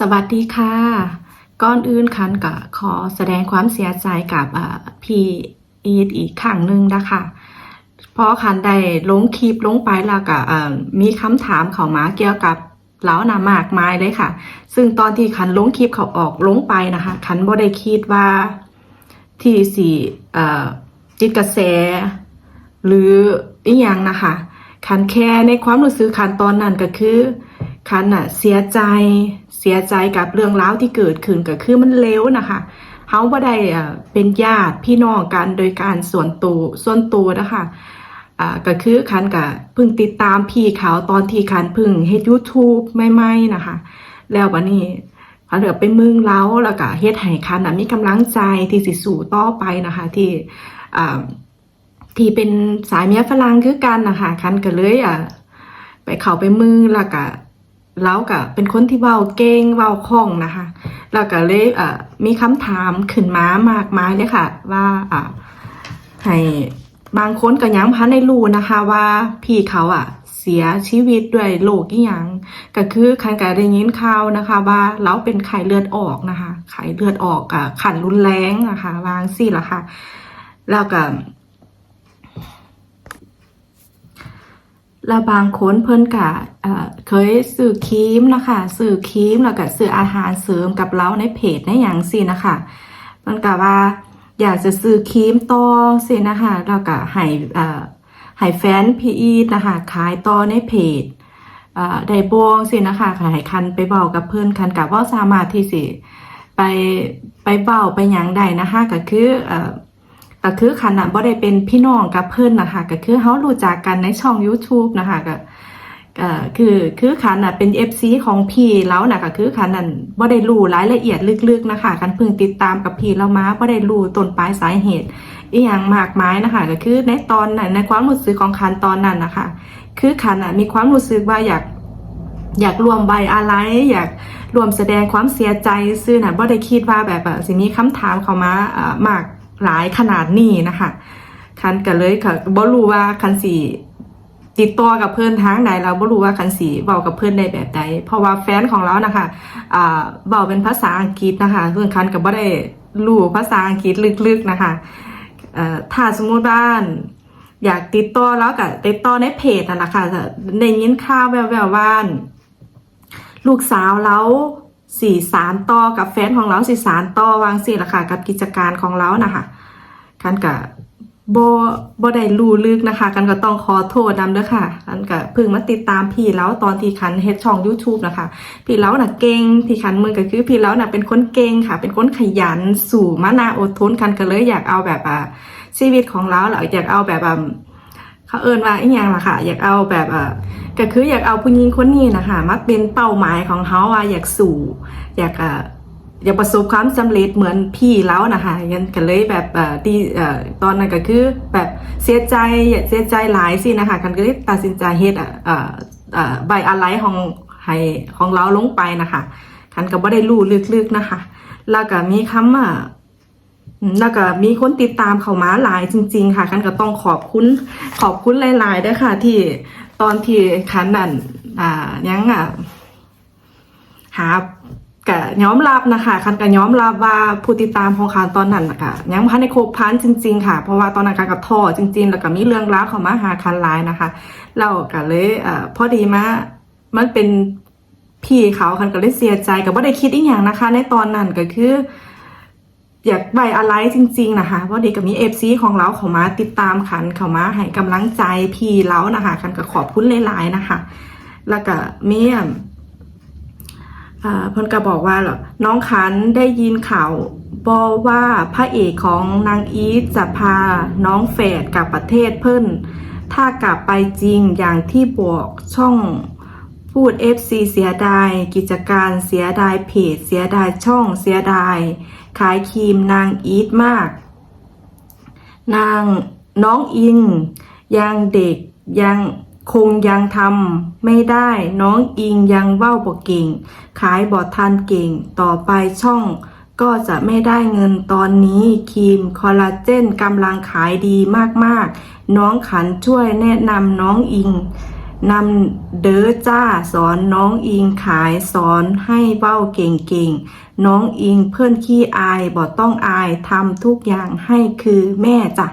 สวัสดีค่ะ ก่อนอื่นคันก็ขอแสดงความเสียใจกับพี่อีทอีกครั้งหนึ่งนะคะเพราะคันได้ลงคลิปลงไปแล้วก็มีคำถามเข้ามาเกี่ยวกับเล้านามากมายเลยค่ะ ซึ่งตอนที่คันลงคลิปเขาออกลงไปนะคะคันบ่ได้คิดว่าที่สี่จิตกระแส หรืออีกอย่างนะคะคันแค่ในความรู้สึกคันตอนนั้นก็คือคันน่ะเสียใจ สียใจกับเรื่องราวที่เกิดขึ้นก็คือมันเลวนะคะเฮาบ่ได้เป็นญาติพี่น้องกันโดยการส่วนตัวส่วนตัวนะคะก็คือคันก็เพิ่งติดตามพี่เขาตอนที่คันเพิ่งเฮ็ด YouTube ใหม่ๆนะคะ แล้ววันนี้คันเหลือไปมึงเล้าแล้วก็เฮ็ดให้คันมีกำลังใจที่สิสู่ต่อไปนะคะ ที่ที่เป็นสายเมียฝรั่งคือกันนะคะคันก็เลยอะไปเข้าไปมือแล้วก็ แล้วก็เป็นคนที่เว้าเก่งเว้าคล่องนะคะ แล้วก็เลยอะมีคำถามขึ้นมามากมายเลยค่ะ ว่าอะให้บางคนก็ยังพันในรู้นะคะ ว่าพี่เขาอะ เสียชีวิตด้วยโรคอีหยังก็คือคันก็ได้ยินข่าวนะคะ ว่าเราเป็นไข้เลือดออกนะคะไข้เลือดออกอะขันรุนแรงนะคะวางสิล่ะค่ะ แล้วก็ แล้วบางคนเพิ่นกะเอ่อเคยซื้อครีมนะคะซื้อครีมแล้วก็ซื้ออาหารเสริมกับเราในเพจในอย่างสินะคะมันกะว่าอยากจะซื้อครีมต่อสินะคะแล้วก็ให้ให้แฟนพีอีนะคะขายต่อในเพจได้บวงสินะคะให้คันไปเบากับเพิ่อนคันกับว่าสามารถที่สิไปไปเบาไปหยังได้นะคะก็คืออ ก็คือคันน่ะบ่ได้เป็นพี่น้องกับเพิ่นนะคะก็คือเฮารู้จักกันในช่อง YouTube นะคะก็ก็คือคือคันน่ะเป็น FC ของพี่แล้วนะก็คือคันนั้นบ่ได้รู้รายละเอียดลึกๆนะคะคันเพิ่งติดตามกับพี่เรามาบ่ได้รู้ต้นปลายสาเหตุอีหยังมากมายนะคะก็คือในตอนนั้นในความรู้สึกของคันตอนนั้นนะคะ คือคันน่ะมีความรู้สึกว่าอยากอยากรวมใบอะไร อยากรวมแสดงความเสียใจ ซื่อน่ะบ่ได้คิดว่าแบบสิมีคำถามเข้ามาอ่ามาก หลายขนาดนี้นะคะคันก็เลยค่ะบ่รู้ว่าคันสีติดต่อกับเพื่อนทางใดเราบ่รู้ว่าคันสีเว้ากับเพื่อนได้แบบใดเพราะว่าแฟนของเรานะคะอ่าเว้าเป็นภาษาอังกฤษนะคะเพื่อนคันก็บ่ได้รู้ภาษาอังกฤษลึกๆนะคะเอ่อถ้าสมมุติว่าอยากติดต่อแล้วก็ติดต่อในเพจนั่นแหละค่ะได้ยินข่าวแววๆว่าลูกสาวเรา สี่สารต่อกับแฟนของเราสี่สารต่อวางสิละค่ะ กับกิจการของเรานะคะกันกับโบโบได้รู้ลึกนะคะ กันก็ต้องขอโทษนำเด้อค่ะกันก็เพิ่งมาติดตามพี่แล้วตอนที่คันเฮ็ดช่อง YouTube นะคะ พี่แล้วน่ะเก่งที่คันมือก็คือพี่แล้วน่ะเป็นคนเก่งค่ะ เป็นคนขยันสู่มานาอดทนกันก็เลยอยากเอาแบบอ่าชีวิตของเราหรออยากเอาแบบอ่า เขาเอินว่าอีหยังล่ะค่ะ อยากเอาแบบอะก็คืออยากเอาผู้หญิงคนนี้นะคะมาเป็นเป้าหมายของเขาว่าอยากสู่ อยากอะอยากประสบความสำเร็จเหมือนพี่แล้วนะคะยันก็เลยแบบเออดีเออตอนนั้นก็คือแบบเสียใจอยากเสียใจหลายสินะคะกันก็เลยตัดสินใจเฮ็ดเออเออใบอะไรของให้ของเราลงไปนะคะคันก็บ่ได้รู้ลึกๆนะคะ แล้วก็มีคำอะอืม แล้วก็มีคนติดตามเขามาหลายจริง ๆ ค่ะคันก็ต้องขอบคุณขอบคุณหลายๆด้วยค่ะ ที่ตอนที่คันนั่นอ่ายังอะหากะย้อมรับนะคะคันก็ย้อมรับว่าผู้ติดตามของคันตอนนั้นนะคะยังพันในโคบพันจริง ๆ ค่ะ เพราะว่าตอนนั้นคันก็ท้อจริง ๆ แล้วก็มีเรื่องราวเข้ามาหาคันหลายนะคะเราก็เลยอ่พอดีมามันเป็นพี่เขาคันก็เลยเสียใจกับว่าได้คิดอีกอย่างนะคะ ในตอนนั้นก็คือ อยากไว้อะไรจริง ๆ นะคะเพราะดีกับมีเอฟซีของเราเขามาติดตามขันเขามาให้กำลังใจพี่เรานะคะขันก็ขอบคุณหลายๆนะคะ แล้วก็มีอะอ่าพนก็บอกว่าหรอน้องขันได้ยินข่าวบอว่าพระเอกของนางอีทจะพาน้องแฝดกลับประเทศเพิ่น ถ้ากลับไปจริงอย่างที่บอกช่อง พูด FC เสียดาย กิจการเสียดายเพจ เสียดายช่องเสียดาย ขายครีมนางอีทมาก นางน้องอิง ยังเด็กยังคงยังทำไม่ได้น้องอิงยังเว้าบ่เก่ง ขายบอทันเก่งต่อไปช่อง ก็จะไม่ได้เงินตอนนี้ครีมคอลลาเจนกำลังขายดีมากๆ น้องขันช่วยแนะนำน้องอิง นำเด้อจ้าสอนน้องอิงขายสอนให้เบ้าเก่งๆ น้องอิงเพื่อนขี้อายบ่ต้องอายทำทุกอย่างให้คือแม่จ้ะ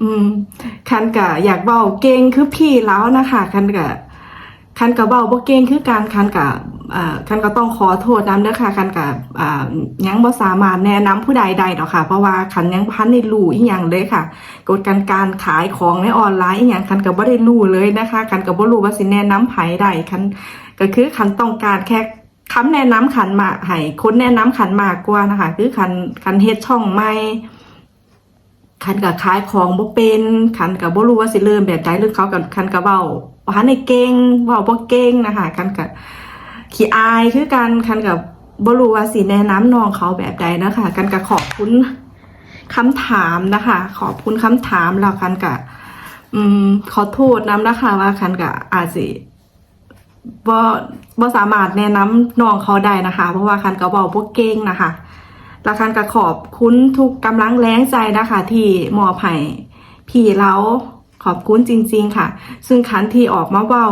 อืมคันกะอยากเบาเก่งคือพี่แล้วนะคะคันกะคันกะเบาบ่เก่งคือการคันกะ คันก็ต้องขอโทษน้ำเด้อค่ะคันกะอ่ายังบ่สามารถแนะนำผู้ใดได้ดอกค่ะ เพราะว่าคันยังพันได้รู้อีหยังเลยค่ะกฎการการขายของในออนไลน์อีหยังคันก็บ่ได้รู้เลยนะคะคันก็บ่รู้ว่าสิแนะนำไผได้คันก็คือคันต้องการแค่คำแนะนำขันมาให้คนแนะนำขันมากกว่านะคะ คือคันคันเฮ็ดช่องใหม่คันกับขายของบ่เป็นคันกับบ่รู้ว่าสิเริ่มแบบใดหรือเขากับคันกับเว้าว่าในเก่งเว้าบ่เก่งนะคะคันกับ ขี้อายคือกันคันกับบรูว่าสิแนะนำนองเขาแบบใดนะคะคันกับขอบคุณคำถามนะคะ ขอบคุณคำถามแล้วคันกับอืมขอโทษนํนะคะ ว่าคันกับอาจสิบ่บ่สามารถแนะนำน้องเขาได้นะคะ เพราะว่าคันกับเว้าบ่เก่งนะคะและคันก็ขอบคุณทุกกำลังแรงใจนะคะ ที่มอบให้พี่เราขอบคุณจริง ๆ ค่ะ ซึ่งคันที่ออกมาเว้า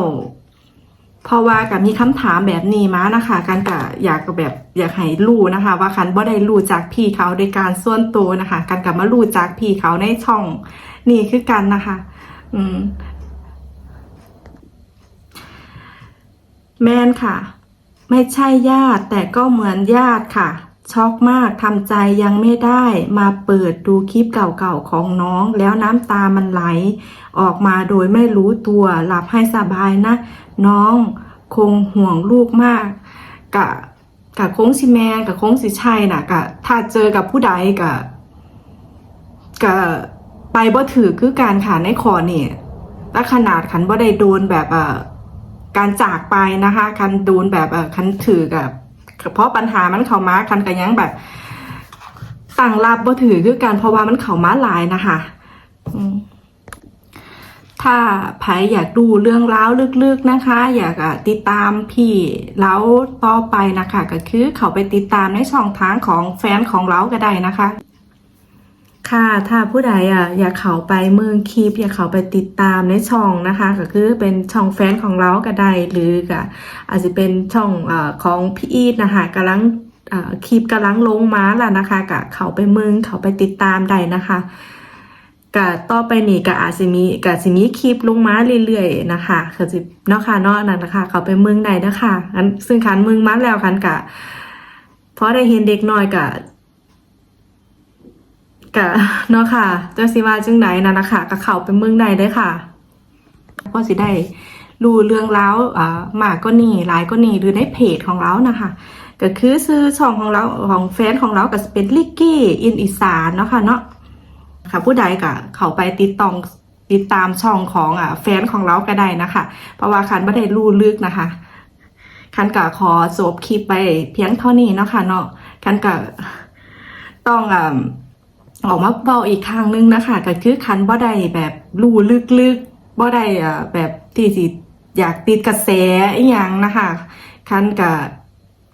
เพราะว่ากับมีคำถามแบบนี้มานะคะกันกะอยากแบบอยากให้รู้นะคะ ว่าคันบ่ได้รู้จากพี่เขาโดยการส่วนตัวนะคะกันกับมารู้จากพี่เขาในช่องนี่คือกันนะคะ อืม แมนค่ะ ไม่ใช่ญาติแต่ก็เหมือนญาติค่ะ ช็อกมากทำใจยังไม่ได้มาเปิดดูคลิปเก่าๆของน้อง แล้วน้ำตามันไหล ออกมาโดยไม่รู้ตัวหลับให้สบายนะ น้องคงห่วงลูกมากกะกะโค้งสิแมนกะโค้งสิชัยน่ะกะถ้าเจอกับผู้ใดกะกะไปบ่ถือคือการขาในคอนี่และขนาดขันบ่ได้โดนแบบอะการจากไปนะคะคันโดนแบบเออคันถือกับ เพราะปัญหามันเข้ามาคันกันยังแบบต่างรับบ่ถือคือการเพราะว่ามันเข้ามาหลายนะคะถ้าไผอยากดูเรื่องราวลึกๆนะคะ อยากติดตามพี่เล้าต่อไปนะคะ ก็คือเขาไปติดตามในช่องทางของแฟนของเราก็ได้นะคะ ค่ะ ถ้าผู้ใดอะอยากเข้าไปเมืองคลิป อยากเข้าไปติดตามในช่องนะคะ ก็คือเป็นช่องแฟนของเราก็ได้หรือก็อาจจะเป็นช่องอของพี่อีทนะคะกำลังคลิปกำลังลงมาแล้วนะคะก็เข้าไปเมืองเข้าไปติดตามได้นะคะก็ต่อไปนี่ก็อาจจะมีก็จะมีคลิปลงมาเรื่อยๆนะคะคือสิเนาะค่ะเนาะนั่นนะคะ เข้าไปเมืองใดนะคะอันซึ่งคันเมืองมาแล้วคันกะเพราะได้เห็นเด็กน้อยกะ กะเนาะค่ะเจ้าสิว่าจึงไหนนั่นะคะก็เข้าไปเมืองใดได้ค่ะก็สิได้รู้เรื่องราวอ่ามากก็นี่หลายก็นี่หรือในเพจของเรานะคะก็คือซื้อช่องของเราของแฟนของเราก็จะเป็นลิกกี้อินอีสานเนาะค่ะเนาะค่ะผู้ใดก็เข้าไปติดตองติดตามช่องของอ่าแฟนของเราก็ได้นะคะ เพราะว่าคันไม่ได้รู้ลึกนะคะคันก็ขอจบคลิปไปเพียงเท่านี้เนาะค่ะเนาะคันก็ต้องอ่า ออกมาเบาอีกครั้งหนึงนะคะก็คือคันบ่ได้แบบรู้ลึกๆบ่ได้อ่าแบบที่สิอยากติดกระแสอีหยังนะคะคันก็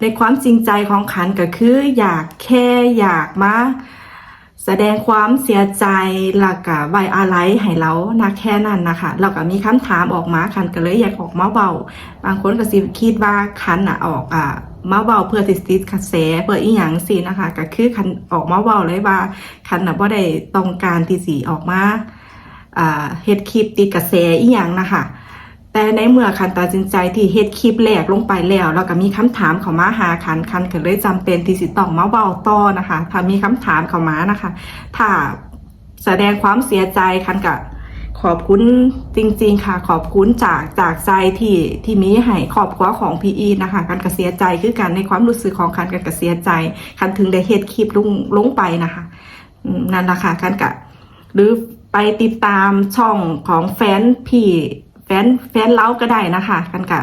ในความจริงใจของคันก็คืออยากแค่อยากมาแสดงความเสียใจหลักกะไว้อาลัยให้เรานะแค่นั้นนะคะแล้วก็มีคำถามออกมาคันก็เลยอยากออกมาเบาบางคนก็สิคิดว่าคันอะออกอะ มาเบาเพื่อติดติดกระแสเพื่ออีหยังสินะคะก็คือคันออกมาเบาเลยว่าคันน่ะบ่ได้ต้องการที่สีออกมาเฮ็ดคลิปติดกระแสอีหยังนะคะแต่ในเมื่อคันตัดสินใจที่เฮ็ดคลิปแรกลงไปแล้วแล้วก็มีคำถามเข้ามาหาคันคันก็เลยจำเป็นที่สิต้องมาเว้าต่อนะคะ ถ้ามีคำถามเข้ามานะคะ ถ้าแสดงความเสียใจคันก็ ขอบคุณจริง ๆ ค่ะ ขอบคุณจากจากใจที่ที่มีให้ครอบครัวของพี่อีนะคะกันก็เสียใจคือกันในความรู้สึกของคันกันก็เสียใจคันถึงได้เฮ็ดคลิปลงลงไปนะคะนั่นแหละค่ะคันก็หรือไปติดตามช่องของแฟนพี่แฟนแฟนเล้าก็ได้นะคะกันกะ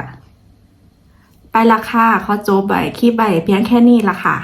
ไปละค่ะขอจบใบคลิปใบเพียงแค่นี้ละค่ะ